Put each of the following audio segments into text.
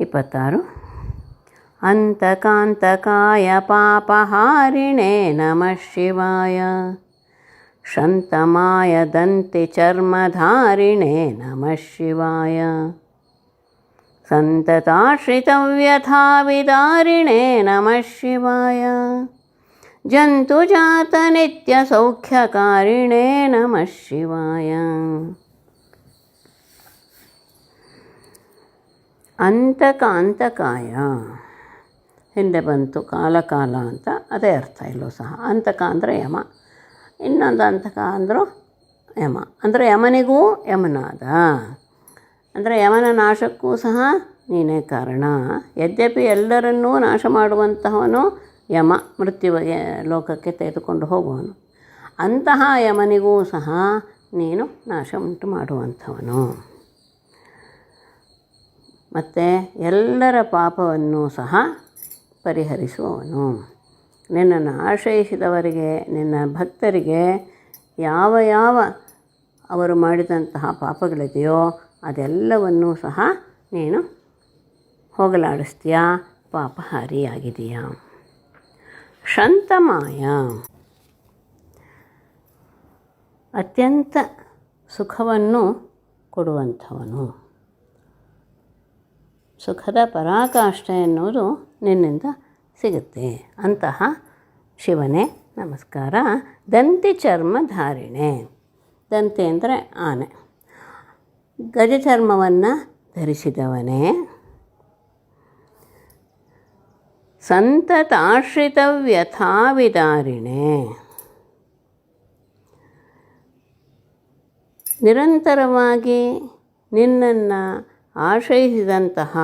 ಇಪ್ಪತ್ತಾರು ಅಂತಕಾಂತಕಾಯ ಪಾಪಹಾರಿಣೇ ನಮಃ ಶಿವಾಯ ಶಂತಮಾಯ ದಂತಿ ಚರ್ಮಧಾರಿಣೇ ನಮಃ ಶಿವಾಯ ಸಂತತಾಶ್ರಿತವ್ಯಥಾವಿದಾರಿಣೇ ನಮಃ ಶಿವಾಯ ಜಂತುಜಾತನಿತ್ಯಸೌಖ್ಯಕಾರಿಣೇ ನಮಃ ಶಿವಾಯ ಅಂತಕಾಂತಕಾಯ. ಹಿಂದೆ ಬಂತು ಕಾಲ ಕಾಲ ಅಂತ. ಅದೇ ಅರ್ಥ, ಇಲ್ಲೂ ಸಹ. ಅಂತಕ ಅಂದರೆ ಯಮ. ಇನ್ನೊಂದು ಅಂತಕ ಅಂದರೂ ಯಮ. ಅಂದರೆ ಯಮನಿಗೂ ಯಮನಾದ. ಅಂದರೆ ಯಮನ ನಾಶಕ್ಕೂ ಸಹ ನೀನೇ ಕಾರಣ. ಯದ್ಯಪಿ ಎಲ್ಲರನ್ನೂ ನಾಶ ಮಾಡುವಂತಹವನು ಯಮ ಮೃತ್ಯು ಲೋಕಕ್ಕೆ ತೆಗೆದುಕೊಂಡು ಹೋಗುವನು. ಅಂತಹ ಯಮನಿಗೂ ಸಹ ನೀನು ನಾಶ ಉಂಟು ಮಾಡುವಂಥವನು. ಮತ್ತು ಎಲ್ಲರ ಪಾಪವನ್ನು ಸಹ ಪರಿಹರಿಸುವವನು. ನಿನ್ನನ್ನು ಆಶ್ರಯಿಸಿದವರಿಗೆ, ನಿನ್ನ ಭಕ್ತರಿಗೆ ಯಾವ ಯಾವ ಅವರು ಮಾಡಿದಂತಹ ಪಾಪಗಳಿದೆಯೋ ಅದೆಲ್ಲವನ್ನೂ ಸಹ ನೀನು ಹೋಗಲಾಡಿಸ್ತೀಯಾ? ಪಾಪಹಾರಿಯಾಗಿದೆಯಾ ಶಂತಮಾಯ. ಅತ್ಯಂತ ಸುಖವನ್ನು ಕೊಡುವಂಥವನು. ಸುಖದ ಪರಾಕಾಷ್ಠೆ ಎನ್ನುವುದು ನಿನ್ನಿಂದ ಸಿಗುತ್ತೆ. ಅಂತಹ ಶಿವನೇ, ನಮಸ್ಕಾರ. ದಂತಿ ಚರ್ಮಧಾರಿಣೆ ದಂತಿ ಅಂದರೆ ಆನೆ. ಗಜ ಚರ್ಮವನ್ನು ಧರಿಸಿದವನೇ. ಸಂತತಾಶ್ರಿತವ್ಯಥಾವಿದಾರಿಣೆ. ನಿರಂತರವಾಗಿ ನಿನ್ನನ್ನು ಆಶ್ರಯಿಸಿದಂತಹ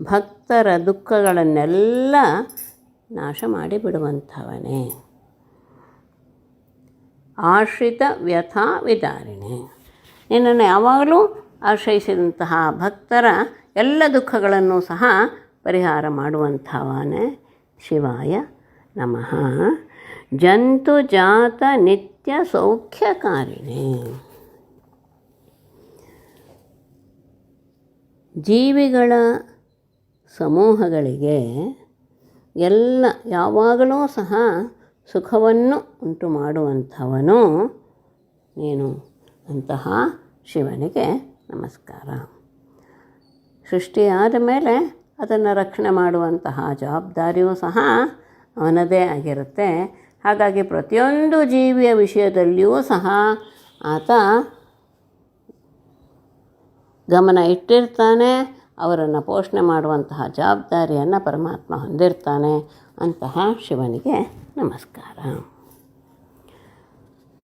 ಭಕ್ತರ ದುಃಖಗಳನ್ನೆಲ್ಲ ನಾಶ ಮಾಡಿಬಿಡುವಂಥವನೇ. ಆಶ್ರಿತ ವ್ಯಥಾ ವಿದಾರಿಣೆ ನಿನ್ನನ್ನು ಯಾವಾಗಲೂ ಆಶ್ರಯಿಸಿದಂತಹ ಭಕ್ತರ ಎಲ್ಲ ದುಃಖಗಳನ್ನು ಸಹ ಪರಿಹಾರ ಮಾಡುವಂಥವನೇ ಶಿವಾಯ ನಮಃ. ಜಂತು ಜಾತ ನಿತ್ಯ ಸೌಖ್ಯಕಾರಿಣೆ. ಜೀವಿಗಳ ಸಮೂಹಗಳಿಗೆ ಎಲ್ಲ ಯಾವಾಗಲೂ ಸಹ ಸುಖವನ್ನು ಉಂಟು ಮಾಡುವಂಥವನು ನೀನು ಅಂತಹ ಶಿವನಿಗೆ ನಮಸ್ಕಾರ. ಸೃಷ್ಟಿಯಾದ ಮೇಲೆ ಅದನ್ನು ರಕ್ಷಣೆ ಮಾಡುವಂತಹ ಜವಾಬ್ದಾರಿಯೂ ಸಹ ಅವನದೇ ಆಗಿರುತ್ತೆ. ಹಾಗಾಗಿ ಪ್ರತಿಯೊಂದು ಜೀವಿಯ ವಿಷಯದಲ್ಲಿಯೂ ಸಹ ಆತ ಗಮನ ಇಟ್ಟಿರ್ತಾನೆ ಅವರನ್ನು ಪೋಷಣೆ ಮಾಡುವಂತಹ ಜವಾಬ್ದಾರಿಯನ್ನು ಪರಮಾತ್ಮ ಹೊಂದಿರ್ತಾನೆ ಅಂತಹ ಶಿವನಿಗೆ ನಮಸ್ಕಾರ.